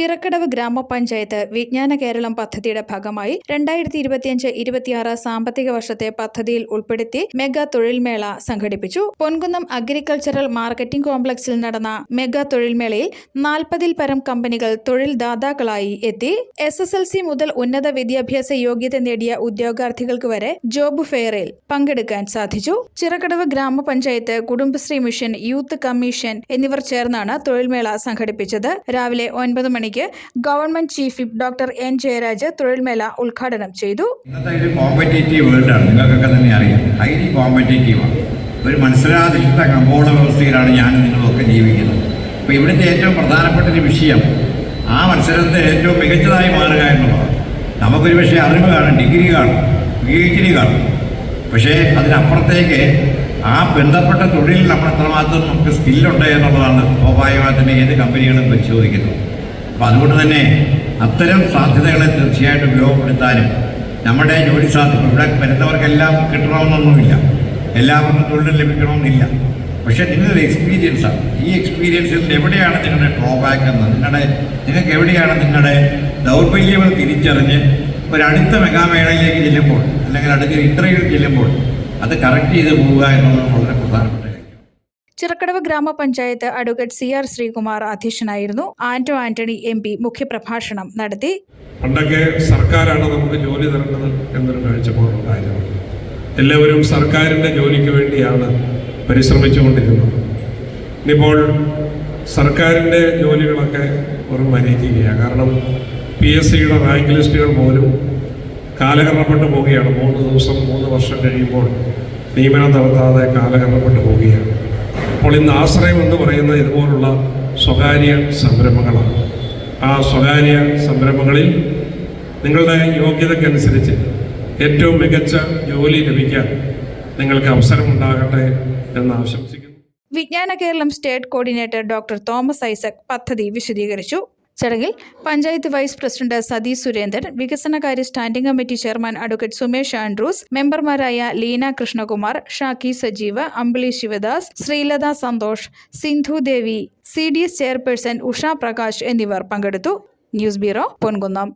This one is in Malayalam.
ചിറക്കടവ് ഗ്രാമപഞ്ചായത്ത് വിജ്ഞാന കേരളം പദ്ധതിയുടെ ഭാഗമായി രണ്ടായിരത്തി ഇരുപത്തിയഞ്ച് ഇരുപത്തിയാറ് സാമ്പത്തിക വർഷത്തെ പദ്ധതിയിൽ ഉൾപ്പെടുത്തി മെഗാ തൊഴിൽമേള സംഘടിപ്പിച്ചു. പൊൻകുന്നം അഗ്രികൾച്ചറൽ മാർക്കറ്റിംഗ് കോംപ്ലക്സിൽ നടന്ന മെഗാ തൊഴിൽമേളയിൽ നാൽപ്പതിൽ പരം കമ്പനികൾ തൊഴിൽദാതാക്കളായി എത്തി. എസ് എസ് എൽ സി മുതൽ ഉന്നത വിദ്യാഭ്യാസ യോഗ്യത നേടിയ ഉദ്യോഗാർത്ഥികൾക്ക് വരെ ജോബ് ഫെയറിൽ പങ്കെടുക്കാൻ സാധിച്ചു. ചിറക്കടവ് ഗ്രാമപഞ്ചായത്ത് കുടുംബശ്രീ മിഷൻ യൂത്ത് കമ്മീഷൻ എന്നിവർ ചേർന്നാണ് തൊഴിൽമേള സംഘടിപ്പിച്ചത്. രാവിലെ ഒൻപത് മണിക്ക് government chief whip doctor N Jayaraj തൊഴിൽമേള ഉദ്ഘാടനം ചെയ്തു. ഇന്നത്തെ ഒരു കോമ്പറ്റേറ്റീവ് വേൾഡാണ് നിങ്ങൾക്കൊക്കെ തന്നെ അറിയാം. ഹൈലി കോമ്പറ്റേറ്റീവാണ് ഒരു മത്സരാധിഷ്ഠിത കമ്പോള വ്യവസ്ഥയിലാണ് ഞാനും നിങ്ങളൊക്കെ ജീവിക്കുന്നത്. അപ്പോൾ ഇവിടുത്തെ ഏറ്റവും പ്രധാനപ്പെട്ട ഒരു വിഷയം ആ മത്സരത്തെ ഏറ്റവും മികച്ചതായി മാറുക എന്നുള്ളതാണ്. നമുക്കൊരു പക്ഷേ അറിവ് കാണും ഡിഗ്രി കാണും പി എച്ച് ഡി കാണും. പക്ഷേ അതിനപ്പുറത്തേക്ക് ആ ബന്ധപ്പെട്ട തൊഴിലിൽ നമ്മൾ എത്രമാത്രം നമുക്ക് സ്കില്ലുണ്ട് എന്നുള്ളതാണ് സ്വാഭാവികമായി തന്നെ ഏത് കമ്പനികളും പരിശോധിക്കുന്നത്. അപ്പോൾ അതുകൊണ്ട് തന്നെ അത്തരം സാധ്യതകളെ തീർച്ചയായിട്ടും ഉപയോഗപ്പെടുത്താനും നമ്മുടെ ജോലി സാധ്യത ഇവിടെ വരുന്നവർക്കെല്ലാം കിട്ടണമെന്നൊന്നുമില്ല. എല്ലാവർക്കും തൊഴിൽ ലഭിക്കണമെന്നില്ല. പക്ഷേ നിങ്ങളൊരു എക്സ്പീരിയൻസാണ് ഈ എക്സ്പീരിയൻസിൽ എവിടെയാണ് നിങ്ങളുടെ ഡ്രോബാക്ക് എന്ന്? നിങ്ങളുടെ നിങ്ങൾക്ക് എവിടെയാണ് നിങ്ങളുടെ ദൗർബല്യങ്ങൾ തിരിച്ചറിഞ്ഞ് ഒരു അടുത്ത മെഗാമേളയിലേക്ക് ചെല്ലുമ്പോൾ അല്ലെങ്കിൽ അടുത്ത ഇന്റർവ്യൂ ചെല്ലുമ്പോൾ അത് കറക്റ്റ് ചെയ്ത് പോവുക എന്നുള്ളത് വളരെ പ്രധാനപ്പെട്ട ചിറക്കടവ് ഗ്രാമപഞ്ചായത്ത് അഡ്വക്കേറ്റ് സി ആർ ശ്രീകുമാർ അധ്യക്ഷനായിരുന്നു. ആന്റോ ആന്റണി എം പി മുഖ്യപ്രഭാഷണം നടത്തി. പണ്ടൊക്കെ സർക്കാരാണ് നമുക്ക് ജോലി തരേണ്ടത് എന്നൊരു കാഴ്ചപ്പാടുണ്ടായിരുന്നു എല്ലാവരും സർക്കാരിന്റെ ജോലിക്ക് വേണ്ടിയാണ് പരിശ്രമിച്ചുകൊണ്ടിരുന്നത്. ഇനിയിപ്പോൾ സർക്കാരിന്റെ ജോലികളൊക്കെ ഒരു മരീചികയാണ് കാരണം പി എസ് സിയുടെ റാങ്ക് ലിസ്റ്റുകൾ പോലും കാലഹരണപ്പെട്ടു പോവുകയാണ്. മൂന്ന് ദിവസം മൂന്ന് വർഷം കഴിയുമ്പോൾ നിയമനം നടത്താതെ കാലഹരണപ്പെട്ടു പോവുകയാണ്. അപ്പോൾ ഇന്ന് ആശ്രയം എന്ന് പറയുന്ന ഇതുപോലുള്ള സ്വകാര്യ സംരംഭങ്ങളാണ്. ആ സ്വകാര്യ സംരംഭങ്ങളിൽ നിങ്ങളുടെ യോഗ്യതയ്ക്കനുസരിച്ച് ഏറ്റവും മികച്ച ജോലി ലഭിക്കാൻ നിങ്ങൾക്ക് അവസരമുണ്ടാകട്ടെ എന്ന് ആശംസിക്കുന്നു. Vijnana Keralam state coordinator doctor Thomas Isaac പദ്ധതി വിശദീകരിച്ചു. ചടങ്ങിൽ പഞ്ചായത്ത് വൈസ് പ്രസിഡന്റ് സതീഷ് സുരേന്ദ്രൻ വികസനകാര്യ standing committee chairman advocate Sumesh Andrews മെമ്പർമാരായ Leena Krishnakumar Shakki Sajeev Ambili Sivadas Sreelatha Santhosh Sindhu Devi C D S chairperson Usha Prakash എന്നിവർ പങ്കെടുത്തു. News bureau Ponkunnam.